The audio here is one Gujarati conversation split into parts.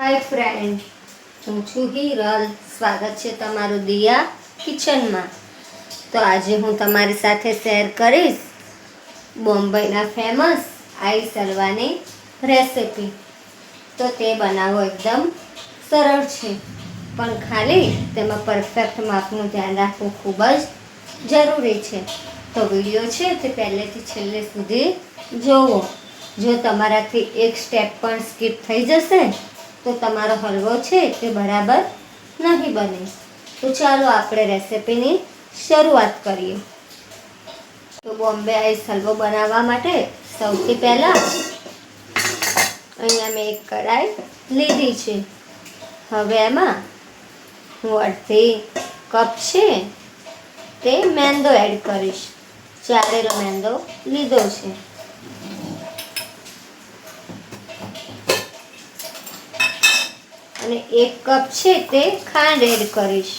હાય ફ્રેન્ડ હું છું હિરલ. સ્વાગત છે તમારું દિયા કિચનમાં. તો આજે હું તમારી સાથે શેર કરીશ બોમ્બેના ફેમસ આઈસ હલવાની રેસિપી તો તે બનાવવો એકદમ સરળ છે. પણ ખાલી તેમાં પરફેક્ટ માપનું ધ્યાન રાખવું ખૂબ જ જરૂરી છે. તો વીડિયો છે તે પહેલેથી છેલ્લે સુધી જોવો. જો તમારાથી એક સ્ટેપ પણ સ્કીપ થઈ જશે તો તમારો હલવો છે તે બરાબર નહીં બને. તો ચાલો આપણે રેસિપીની શરૂઆત કરીએ. તો બોમ્બે આઈસ હલવો બનાવવા માટે સૌથી પહેલાં અહીંયા મેં એક કઢાઈ લીધી છે. હવે એમાં હું અડધી કપ છે તે મેંદો એડ કરીશ. ચારેલો મેંદો લીધો છે. અને એક કપ છે તે ખાંડ એડ કરીશ.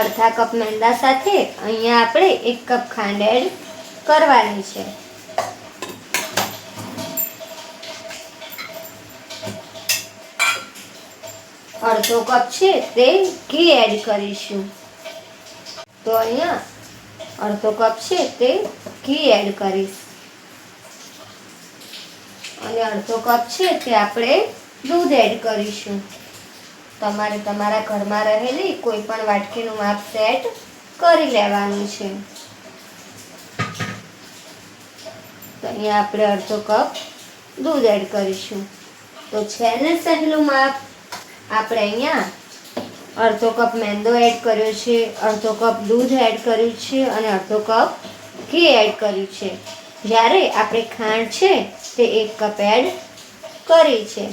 અડધા કપ મેંદા સાથે અહીંયા આપણે એક કપ ખાંડ એડ કરવાની છે. અડધો કપ છે તે ઘી એડ કરીશું. તો અહીંયા અડધો કપ છે તે ઘી એડ કરીશ. અને અડધો કપ છે તે આપણે દૂધ એડ કરીશું. તમારે તમારા ઘરમાં રહેલી કોઈ પણ વાટકીનું માપ સેટ કરી લેવાનું છે. તો અહીંયા આપણે અડધો કપ દૂધ એડ કરીશું. તો છે ને સહેલું માપ? આપણે અહીંયા અડધો કપ મેંદો એડ કર્યો છે, અડધો કપ દૂધ એડ કર્યું છે અને અડધો કપ ઘી એડ કર્યું છે. જ્યારે આપણે ખાંડ છે તે એક કપ એડ કરી છે.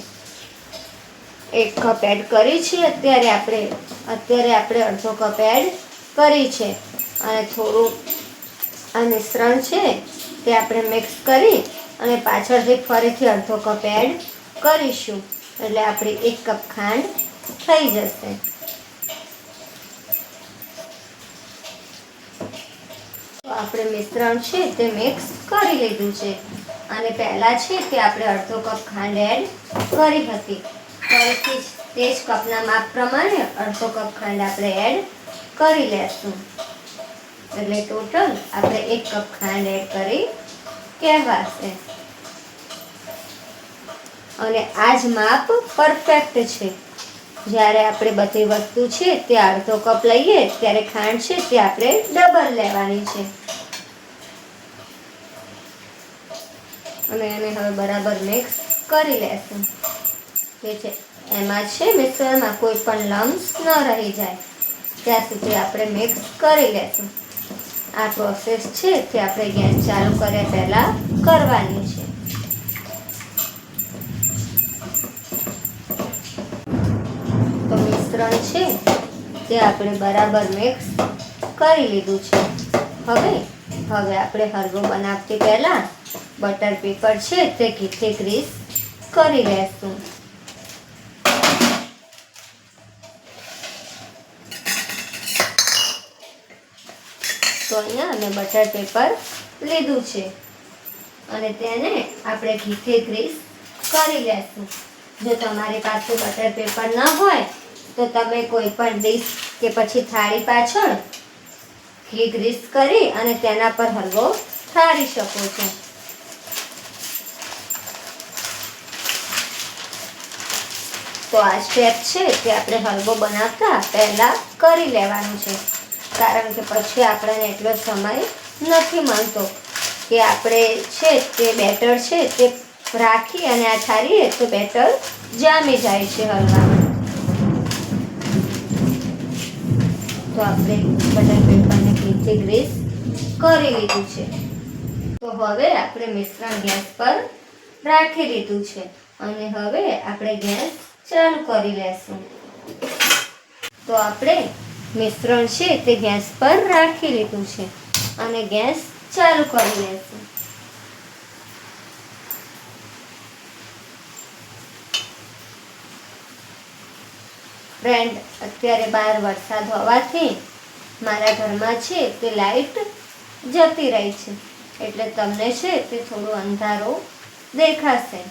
એક કપ એડ કરી છે, અત્યારે આપણે અત્યારે આપણે અડધો કપ એડ કરી છે. અને થોડું, આ મિશ્રણ છે તે આપણે મિક્સ કરી અને પાછળથી ફરીથી અડધો કપ એડ કરીશું. એટલે આપણી એક કપ ખાંડ થઈ જશે. આપણે મિશ્રણ છે તે મિક્સ કરી લીધું છે. અને પહેલાં છે તે આપણે અડધો કપ ખાંડ એડ કરી હતી. ફરીથી તે જ કપના માપ પ્રમાણે અડધો કપ ખાંડ આપણે એડ કરી લેશું. એટલે ટોટલ આપણે એક કપ ખાંડ એડ કરી કહેવાશે. અને આ જ માપ પરફેક્ટ છે. જ્યારે આપણે બધી વસ્તુ છે તે અડધો કપ લઈએ, ત્યારે ખાંડ છે તે આપણે ડબલ લેવાની છે. અને એને હવે બરાબર મિક્સ કરી લેશું. જે છે, એમાં છે મિક્સરમાં કોઈ પણ લમ્સ ન રહી જાય. ત્યાં સુધી આપણે મિક્સ કરી લેશું. આ પ્રોસેસ છે તે આપણે ગેસ ચાલુ કર્યા પહેલાં કરવાની છે. તો મિશ્રણ છે તે આપણે બરાબર મિક્સ કરી લીધું છે. હવે હવે આપણે હલવો બનાવતી પહેલાં બટર પેપર છે તે ઘીથી ગ્રીસ કરી લેશું. તો અહીંયા મેં બટર પેપર લીધું છે. અને તેને આપણે ઘીથી ગ્રીસ કરી લેશું. જો તમારી પાસે બટર પેપર ન હોય, તો તમે કોઈ પણ ડીશ કે પછી થાળી પાછળ ઘી ગ્રીસ કરી અને તેના પર હલવો ઠારી શકો છો. તો આ સ્ટેપ છે તે આપણે હલવો બનાવતા પહેલાં કરી લેવાનું છે. કારણ કે પછી આપણને એટલો સમય નથી મળતો કે આપણે છે તે બેટર છે તે રાખી અને આ ઠારીએ તો બેટર જામી જાય છે હલવામાં. તો આપણે બટર પેપરને ઘીથી ગ્રીસ કરી લીધું છે. તો હવે આપણે મિશ્રણ ગેસ પર રાખી દીધું છે. અને હવે આપણે ગેસ ચાલુ કરી લેશું. તો આપણે મિશ્રણ છે તે ગેસ પર રાખી લીધું છે અને ગેસ ચાલુ કરી લેશું. ફ્રેન્ડ અત્યારે બહાર વરસાદ હોવાથી મારા ઘરમાં છે તે લાઈટ જતી રહી છે. એટલે તમને છે તે થોડું અંધારો દેખાશે.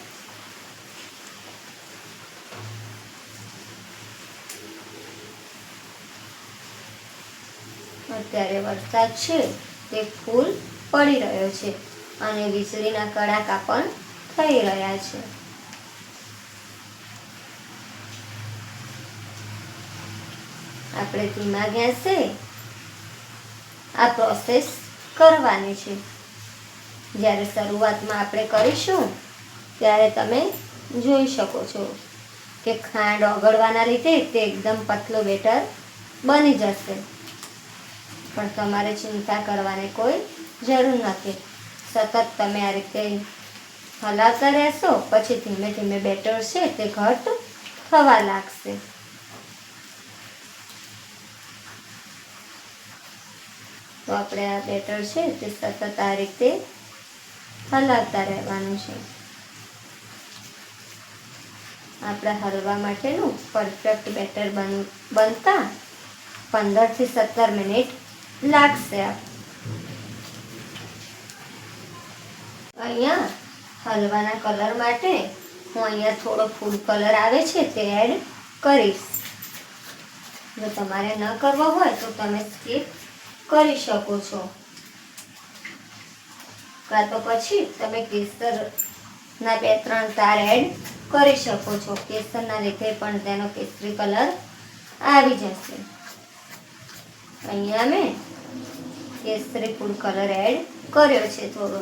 અત્યારે વરસાદ છે તે ફૂલ પડી રહ્યો છે અને વીજળીના કડાકા પણ થઈ રહ્યા છે. આપણે ધીમા ગેસે આ પ્રોસેસ કરવાની છે. જ્યારે શરૂઆતમાં આપણે કરીશું, ત્યારે તમે જોઈ શકો છો કે ખાંડ ઓગળવાના લીધે તે એકદમ પતલો બેટર બની જશે. પણ તમારે ચિંતા કરવાની કોઈ જરૂર નથી. સતત તમે આ રીતે હલાવતા રહેશો, પછી ધીમે ધીમે બેટર છે તે ઘટ થવા લાગશે. તો આપણે આ બેટર છે તે સતત આ રીતે હલાવતા રહેવાનું છે. આપણા હલવા માટેનું પરફેક્ટ બેટર બન, બનતા પંદરથી સત્તર મિનિટ લાગશે. અહીંયા હલવાના કલર માટે હું અહીંયા થોડો ફૂડ કલર આવે છે તે એડ કરીશ. જો તમારે ન કરવો હોય તો તમે સ્કીપ કરી શકો છો. કાં તો પછી તમે કેસરના બે ત્રણ તાર એડ કરી શકો છો. કેસરના લીધે પણ તેનો કેસરી કલર આવી જશે. અહીંયા મેં કેસરી ફૂડ કલર એડ કર્યો છે થોડો.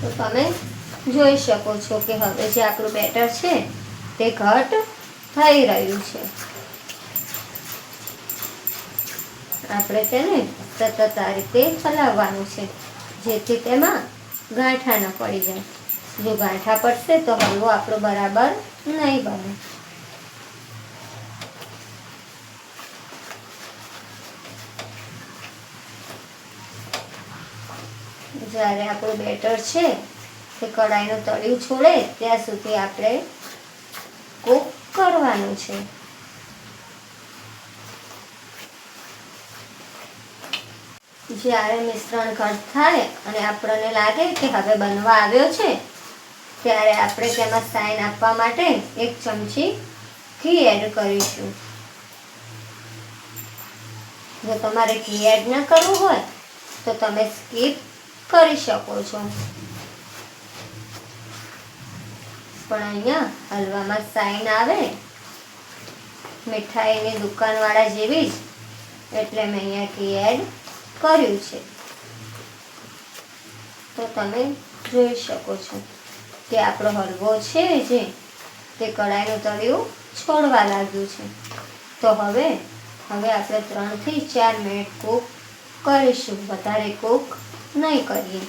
તો તમે જોઈ શકો છો કે હવે જે આપણું બેટર છે તે ઘટ થઈ રહ્યું છે. આપણે તેને સતત આ રીતે હલાવવાનું છે, જેથી તેમાં ગાંઠા ન પડી જાય. જો ગાંઠા પડશે તો હલવો આપણો બરાબર નહીં બને. જ્યારે આપણું બેટર છે તે કઢાઈનું તળિયું છોડે, ત્યાં સુધી આપણે કૂક કરવાનું છે. જ્યારે મિશ્રણ ઘટ થાય અને આપણને લાગે કે હવે બનવા આવ્યો છે ત્યારે આપણે તેમાં સાઈન આપવા માટે એક ચમચી ઘી એડ કરીશું. જો તમારે ઘી એડ ન કરવું હોય, તો તમે સ્કીપ કરી શકો છો. પણ અહીંયા હલવામાં સાઈન આવે. મીઠાઈની દુકાનવાળા જેવી જ, એટલે મેં અહીંયા ઘી એડ કર્યું છે. તો તમે જોઈ શકો છો. કે આપણો હલવો છે જે, તે કઢાઈનું તળિયું છોડવા લાગ્યું છે. તો હવે હવે આપણે ત્રણથી ચાર મિનિટ કૂક કરીશું. વધારે કૂક નહીં કરીએ.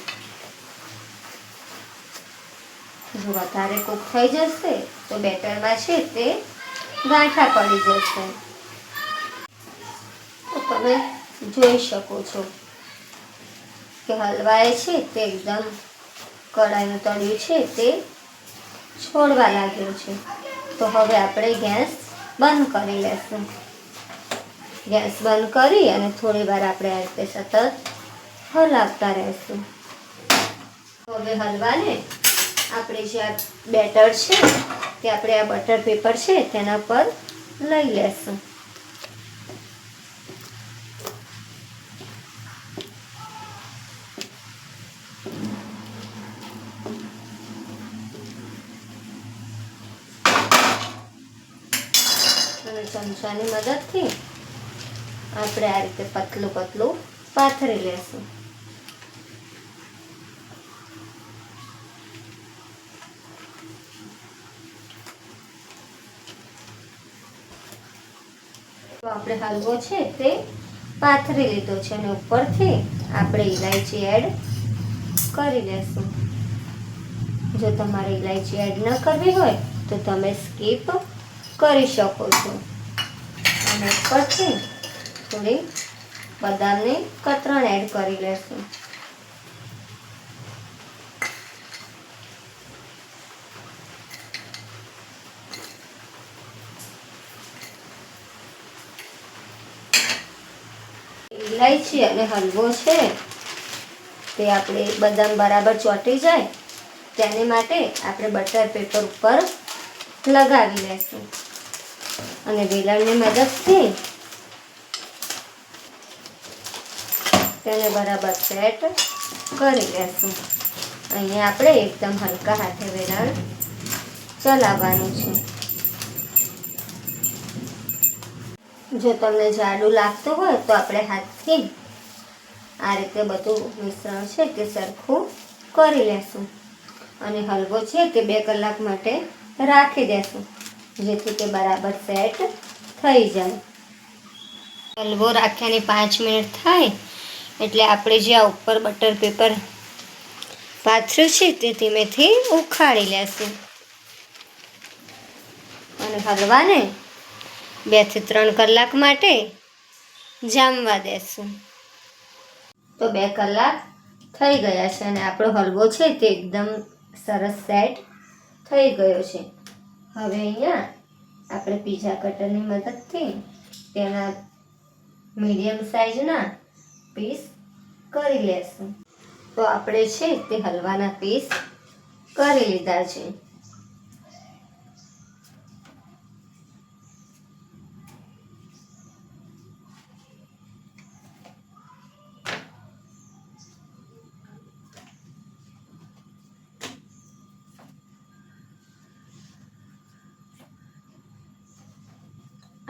જો વધારે કૂક થઈ જશે, તો બેટરમાં છે તે ગાંઠા પડી જશે. તો તમે જોઈ શકો છો કે હલવાએ છે તે એકદમ કઢાઈનું તળિયું છે તે છોડવા લાગ્યું છે. તો હવે આપણે ગેસ બંધ કરી લેશું. ગેસ બંધ કરી અને થોડી વાર આપણે આ રીતે સતત હલાવતા રહેશું. હવે હલવાને આપણે જે આ બેટર છે તે આપણે આ બટર પેપર છે, તેના પર લઈ લેશું. અને ચમચાની મદદથી આપણે આ રીતે પતલું પતલું પાથરી લેશું. તો આપણે હલવો છે તે પાથરી લીધો છે અને ઉપરથી આપણે ઇલાયચી એડ કરી લેશું. જો તમારે ઇલાયચી એડ ન કરવી હોય તો તમે સ્કીપ કરી શકો છો. અને ઉપરથી થોડી બદામની કતરણ એડ કરી લેશું. ઇલાયચી અને હલવો છે, તે આપણે બદામ બરાબર ચોંટી જાય, તેની માટે આપણે બટર પેપર ઉપર લગાવી લેશું. અને વેલણની મદદથી તેને બરાબર સેટ કરી લેશું. અહીંયા આપણે એકદમ હલકા હાથે વેલણ ચલાવવાનું છે. જો તમને જાડું લાગતું હોય તો આપણે હાથથી આ રીતે બધું મિશ્રણ છે તે સરખું કરી લેશું. અને હલવો છે તે બે કલાક માટે રાખી દેશું. જેથી તે બરાબર સેટ થઈ જાય. હલવો રાખ્યાની પાંચ મિનિટ થાય, એટલે આપણે જે આ ઉપર બટર પેપર પાથર્યું છે તે ધીમેથી ઉખાડી લેશું. અને હલવાને બેથી ત્રણ કલાક માટે જામવા દેશું. તો બે કલાક થઈ ગયા છે અને આપણો હલવો છે તે એકદમ સરસ સેટ થઈ ગયો છે. હવે અહીંયા આપણે પીઝા કટરની મદદથી તેના મીડિયમ સાઈઝના પીસ કરી લેશું. તો આપણે છે તે હલવાના પીસ કરી લીધા છે.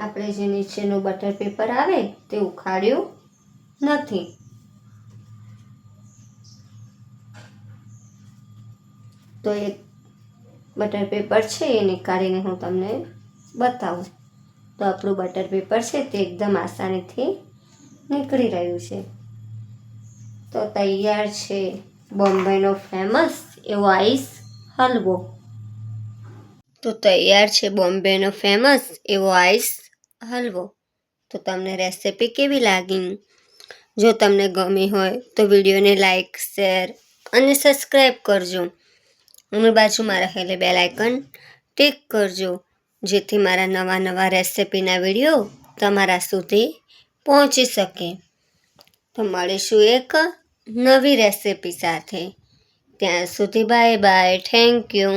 આપણે જે નીચેનું બટર પેપર આવે તે ઉખાડ્યું નથી. તો એક બટર પેપર છે એ નીકાળીને હું તમને બતાવું. તો આપણું બટર પેપર છે તે એકદમ આસાનીથી નીકળી રહ્યું છે. તો તૈયાર છે બોમ્બેનો ફેમસ એવો આઈસ હલવો. તો તૈયાર છે બોમ્બેનો ફેમસ એવો આઈસ હલવો. તો તમને રેસિપી કેવી લાગી? જો તમને ગમી હોય તો વિડીયોને લાઇક શેર અને સબસ્ક્રાઈબ કરજો. અને બાજુમાં રહેલી બે લાઇકન ટિક કરજો, જેથી મારા નવા નવા રેસિપીના વીડિયો તમારા સુધી પહોંચી શકે. તો મળીશું એક નવી રેસિપી સાથે. ત્યાં સુધી બાય બાય થેન્ક યુ